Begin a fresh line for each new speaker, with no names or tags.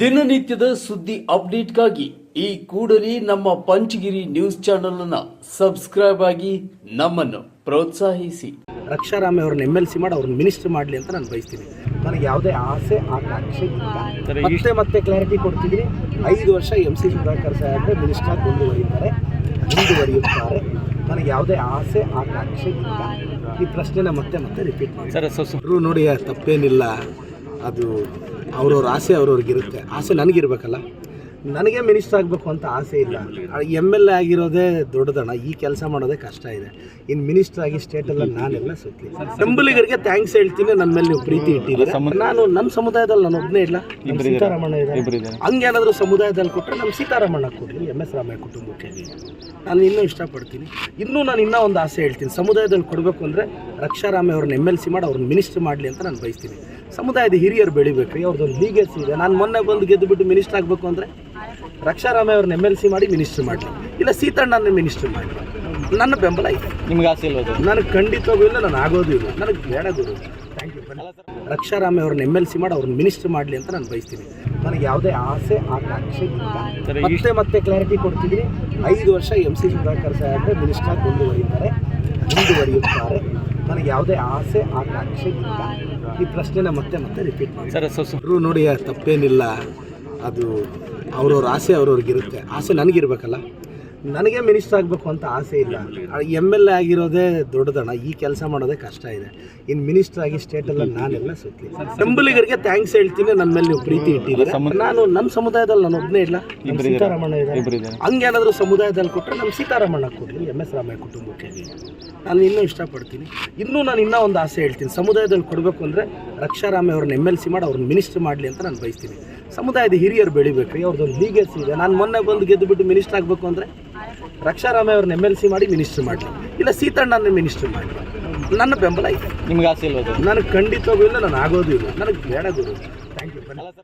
ದಿನನಿತ್ಯದ ಸುದ್ದಿ ಅಪ್ಡೇಟ್ಗಾಗಿ ಈ ಕೂಡಲೇ ನಮ್ಮ ಪಂಚಗಿರಿ ನ್ಯೂಸ್ ಚಾನೆಲ್ ಅನ್ನ ಸಬ್ಸ್ಕ್ರೈಬ್ ಆಗಿ ನಮ್ಮನ್ನು ಪ್ರೋತ್ಸಾಹಿಸಿ.
ರಕ್ಷಾರಾಮಿ ಅವ್ರನ್ನ ಎಂ ಎಲ್ ಸಿ ಮಾಡಿ ಅವ್ರನ್ನ ಮಿನಿಸ್ಟರ್ ಮಾಡಲಿ ಅಂತ ನಾನು ಬಯಸ್ತೀನಿ. ನನಗೆ ಯಾವುದೇ ಆಸೆ ಆಕಾಂಕ್ಷೆ ಇಲ್ಲ. ಮತ್ತೆ ಮತ್ತೆ ಕ್ಲಾರಿಟಿ ಕೊಡ್ತಿದ್ದೀನಿ. ಐದು ವರ್ಷ ಎಂ ಸಿ ಸುಧಾಕರ್ ಸಾಹೇಬ್ರೆ ಮಿನಿಸ್ಟರ್ ಮುಂದುವರಿತಾರೆ ಮುಂದುವರಿಯುತ್ತಾರೆ. ನನಗೆ ಯಾವುದೇ ಆಸೆ ಆಕಾಂಕ್ಷೆ ಇಲ್ಲ. ಈ ಪ್ರಶ್ನೆನ ಮತ್ತೆ ಮತ್ತೆ ರಿಪೀಟ್ ಮಾಡಿ.
ಸರ್
ನೋಡಿ ತಪ್ಪೇನಿಲ್ಲ. ಅದು ಅವ್ರವ್ರ ಆಸೆ ಅವ್ರವ್ರಿಗಿರುತ್ತೆ ಆಸೆ ನನಗಿರ್ಬೇಕಲ್ಲ. ನನಗೆ ಮಿನಿಸ್ಟರ್ ಆಗಬೇಕು ಅಂತ ಆಸೆ ಇಲ್ಲ. ಎಂ ಎಲ್ ಎ ಆಗಿರೋದೇ ದೊಡ್ಡದಣ್ಣ. ಈ ಕೆಲಸ ಮಾಡೋದೇ ಕಷ್ಟ ಇದೆ. ಇನ್ನು ಮಿನಿಸ್ಟರ್ ಆಗಿ ಸ್ಟೇಟಲ್ಲ ನಾನೆಲ್ಲ ಸುತ್ತಿ ಬೆಂಬಲಿಗರಿಗೆ ಥ್ಯಾಂಕ್ಸ್ ಹೇಳ್ತೀನಿ. ನನ್ನ ಮೇಲೆ ನೀವು ಪ್ರೀತಿ ಇಟ್ಟಿದ್ದೀರಾ? ನಾನು ನಮ್ಮ ಸಮುದಾಯದಲ್ಲಿ ನಾನು ಒಬ್ಬನೇ ಇಲ್ಲ. ನಮ್ಮ ಸೀತಾರಾಮಣ್ಣ ಇದೆ ಹಂಗೇನಾದರೂ ಸಮುದಾಯದಲ್ಲಿ ಕೊಟ್ಟರೆ ನಮ್ಮ ಸೀತಾರಾಮಣ್ಣ ಕೊಡಲಿ ಎಂ ಎಸ್ ರಾಮಯ್ಯ ಕುಟುಂಬಕ್ಕೆ. ನಾನು ಇನ್ನೂ ಇಷ್ಟಪಡ್ತೀನಿ. ಇನ್ನೂ ನಾನು ಇನ್ನೂ ಒಂದು ಆಸೆ ಹೇಳ್ತೀನಿ. ಸಮುದಾಯದಲ್ಲಿ ಕೊಡಬೇಕು ಅಂದರೆ ರಕ್ಷಾರಾಮಿ ಅವ್ರನ್ನ ಎಂ ಎಲ್ ಸಿ ಮಾಡಿ ಅವ್ರನ್ನ ಮಿನಿಸ್ಟರ್ ಮಾಡಲಿ ಅಂತ ನಾನು ಬಯಸ್ತೀನಿ. ಸಮುದಾಯದ ಹಿರಿಯರು ಬೆಳಿಬೇಕ್ರಿ ಅವ್ರದ್ದೊಂದು ಲೀಗಸಿ ಇದೆ. ನಾನು ಮೊನ್ನೆ ಬಂದು ಗೆದ್ದು ಬಿಟ್ಟು ಮಿನಿಸ್ಟರ್ ಆಗಬೇಕು ಅಂದರೆ ರಕ್ಷಾರಾಮೆ ಅವ್ರನ್ನ ಎಂ ಎಲ್ ಸಿ ಮಾಡಿ ಮಿನಿಸ್ಟ್ರ್ ಮಾಡಲಿ. ಇಲ್ಲ ಸೀತಣ್ಣನ ಮಿನಿಸ್ಟ್ರ್ ಮಾಡಲಿ. ನನ್ನ ಬೆಂಬಲ ಇದೆ.
ನಿಮ್ಗೆ ಆಸೆ ಇಲ್ವಾ ಅದು?
ನನಗೆ ಖಂಡಿತವಾಗೂ ಇಲ್ಲ ನಾನು ಆಗೋದು ಇಲ್ಲ. ನನಗೆ ಬೇಡ ಗುರು. ಥ್ಯಾಂಕ್ ಯು ರಕ್ಷಾರಾಮೆ ಅವ್ರನ್ನ ಎಂ ಎಲ್ ಸಿ ಮಾಡಿ ಅವ್ರನ್ನ ಮಿನಿಸ್ಟ್ರ್ ಮಾಡಲಿ ಅಂತ ನಾನು ಬಯಸ್ತೀನಿ. ನನಗೆ ಯಾವುದೇ ಆಸೆ ಆಕಾಂಕ್ಷೆ ಇಲ್ಲ. ಮತ್ತೆ ಮತ್ತೆ ಕ್ಲಾರಿಟಿ ಕೊಡ್ತಿದ್ದೀನಿ. ಐದು ವರ್ಷ ಎಂ ಸಿ ಸುಧಾಕರ್ ಸಾಹೇಬ್ರೆ ಮಿನಿಸ್ಟರ್ ಮುಂದುವರಿತಾರೆ ಮುಂದುವರಿಯುತ್ತಾರೆ. ನನಗೆ ಯಾವುದೇ ಆಸೆ ಆಕಾಂಕ್ಷೆ ಇಲ್ಲ. ಈ ಪ್ರಶ್ನೆನ ಮತ್ತೆ ಮತ್ತೆ ರಿಪೀಟ್ ಮಾಡಿ.
ಸರ್ ಸೊ ಸೊ
ಅವರು ನೋಡಿ ತಪ್ಪೇನಿಲ್ಲ. ಅದು ಅವ್ರವ್ರ ಆಸೆ ಅವ್ರವ್ರಿಗಿರುತ್ತೆ. ಆಸೆ ನನಗಿರ್ಬೇಕಲ್ಲ. ನನಗೆ ಮಿನಿಸ್ಟರ್ ಆಗಬೇಕು ಅಂತ ಆಸೆ ಇಲ್ಲ. ಎಂ ಎಲ್ ಎ ಆಗಿರೋದೇ ದೊಡ್ಡದಣ್ಣ. ಈ ಕೆಲಸ ಮಾಡೋದೇ ಕಷ್ಟ ಇದೆ. ಇನ್ನು ಮಿನಿಸ್ಟರ್ ಆಗಿ ಸ್ಟೇಟಲ್ಲ ನಾನೆಲ್ಲ ಸುತ್ತಲಿ ಬೆಂಬಲಿಗರಿಗೆ ಥ್ಯಾಂಕ್ಸ್ ಹೇಳ್ತೀನಿ. ನನ್ನ ಮೇಲೆ ನೀವು ಪ್ರೀತಿ ಇಟ್ಟಿದ್ದೀರಾ? ನಾನು ನಮ್ಮ ಸಮುದಾಯದಲ್ಲಿ ನಾನು ಒಬ್ಬನೇ ಇಲ್ಲ. ನಮ್ಮ ಸೀತಾರಾಮಣ್ಣ ಇದೆ ಹಂಗೇನಾದರೂ ಸಮುದಾಯದಲ್ಲಿ ಕೊಟ್ಟರೆ ನಮ್ಮ ಸೀತಾರಾಮಣ್ಣ ಕೊಡಲಿ. ಎಂ ಎಸ್ ರಾಮಯ್ಯ ಕುಟುಂಬಕ್ಕೆ. ನಾನು ಇನ್ನೂ ಇಷ್ಟಪಡ್ತೀನಿ. ಇನ್ನೂ ನಾನು ಇನ್ನೂ ಒಂದು ಆಸೆ ಹೇಳ್ತೀನಿ. ಸಮುದಾಯದಲ್ಲಿ ಕೊಡಬೇಕು ಅಂದರೆ ರಕ್ಷಾರಾಮಯ್ಯ ಅವ್ರನ್ನ ಎಂ ಎಲ್ ಸಿ ಮಾಡಿ ಅವ್ರನ್ನ ಮಿನಿಸ್ಟರ್ ಮಾಡಲಿ ಅಂತ ನಾನು ಬಯಸ್ತೀನಿ. ಸಮುದಾಯದ ಹಿರಿಯರು ಬೆಳಿಬೇಕು ಅವ್ರದ್ದೊಂದು ಲೀಗಸಿ ಇದೆ. ನಾನು ಮೊನ್ನೆ ಬಂದು ಗೆದ್ದುಬಿಟ್ಟು ಮಿನಿಸ್ಟರ್ ಆಗಬೇಕು ಅಂದರೆ ರಕ್ಷಾರಾಮಿ ಅವ್ರನ್ನ ಎಂ ಎಲ್ ಸಿ ಮಾಡಿ ಮಿನಿಸ್ಟ್ರ್ ಮಾಡಲಿ. ಇಲ್ಲ ಸೀತಣ್ಣನ ಮಿನಿಸ್ಟ್ರ್ ಮಾಡಲಿ. ನನ್ನ ಬೆಂಬಲ ಇದೆ.
ನಿಮ್ಗೆ ಆಸೆ ಇಲ್ವಾ
ನನಗೆ ಖಂಡಿತವಾಗೂ ಇಲ್ಲ ನಾನು ಆಗೋದು ಇಲ್ಲ. ನನಗೆ ಬೇಡ ಗುರು. Thank you